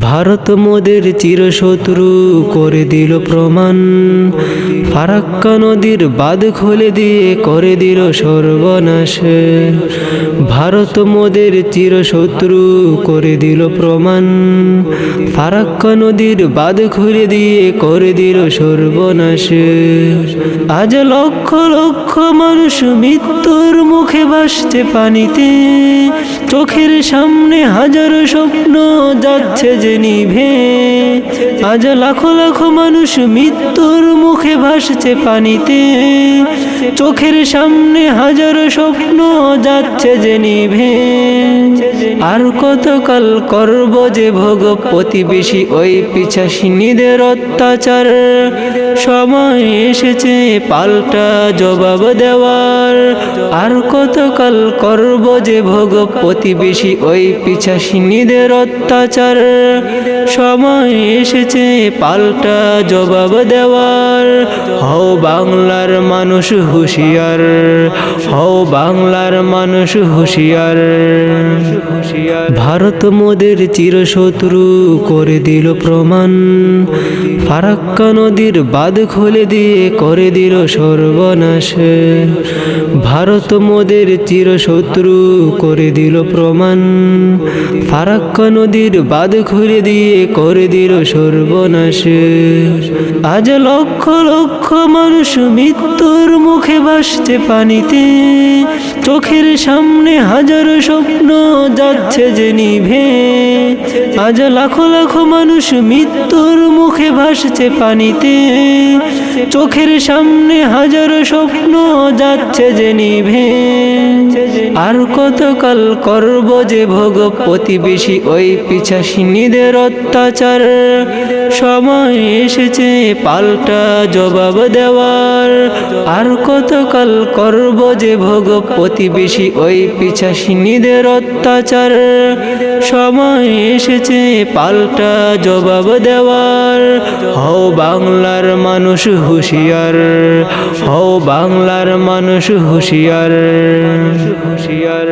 ভারত মোদের চিরশত্রু করে দিল প্রমাণ। ফারাক্কা নদীর বাঁধ খুলে দিয়ে করে দিল সর্বনাশ। ভারত মোদের চিরশত্রু করে দিল প্রমাণ। ফারাক্কা নদীর বাঁধ খুলে দিয়ে করে দিল সর্বনাশ। আজ লক্ষ লক্ষ মানুষ মৃত্যুর মুখে ভাসছে পানিতে। চোখের সামনে হাজারো স্বপ্ন যাচ্ছে যে নিভে। আজ লাখো লাখো মানুষ মৃত্যুর মুখে ভাসছে পানিতে। চোখের সামনে হাজার স্বপ্ন যাচ্ছে যে নিভে। আর কতকাল করব যে ভোগ? প্রতিবেশী ওই পিছাসিনীদের অত্যাচার। সময় এসেছে পাল্টা জবাব দেওয়ার। আর কতকাল করব যে ভোগ? প্রতিবেশী ওই পিছাসিনীদের অত্যাচার। সময় এসেছে পাল্টা জবাব দেওয়ার। হও বাংলার মানুষ হুঁশিয়ার, হও বাংলার মানুষ হুঁশিয়ার। ভারত মোদের চিরশত্রু করে দিল প্রমাণ। ফারাক্কা নদীর বাঁধ খুলে দিয়ে করে দিল সর্বনাশ। ভারত মোদের চিরশত্রু করে দিল প্রমাণ। ফারাক্কা নদীর বাঁধ খুলে দিয়ে করে দিল সর্বনাশ। আজ লক্ষ লক্ষ মানুষ মৃত্যুর মুখে ভাসছে পানিতে। চোখের সামনে হাজারো স্বপ্ন যাচ্ছে যে নিভে। আজ লাখো লাখো মানুষ মৃত্যুর মুখে ভাসছে পানিতে। চোখের সামনে হাজারো স্বপ্ন যাচ্ছে যে নিভে। আর কতকাল করব যে ভোগ? প্রতিবেশী ওই পিছাসিনীদের অত্যাচার। সময় এসেছে পাল্টা জবাব দেওয়ার। আর কতকাল করব যে ভোগ? প্রতিবেশী ওই পিছাসিনীদের অত্যাচার। সময় এসেছে পাল্টা জবাব দেওয়ার। হও বাংলার মানুষ হুঁশিয়ার। হও বাংলার মানুষ হুঁশিয়ার। হুঁশিয়ার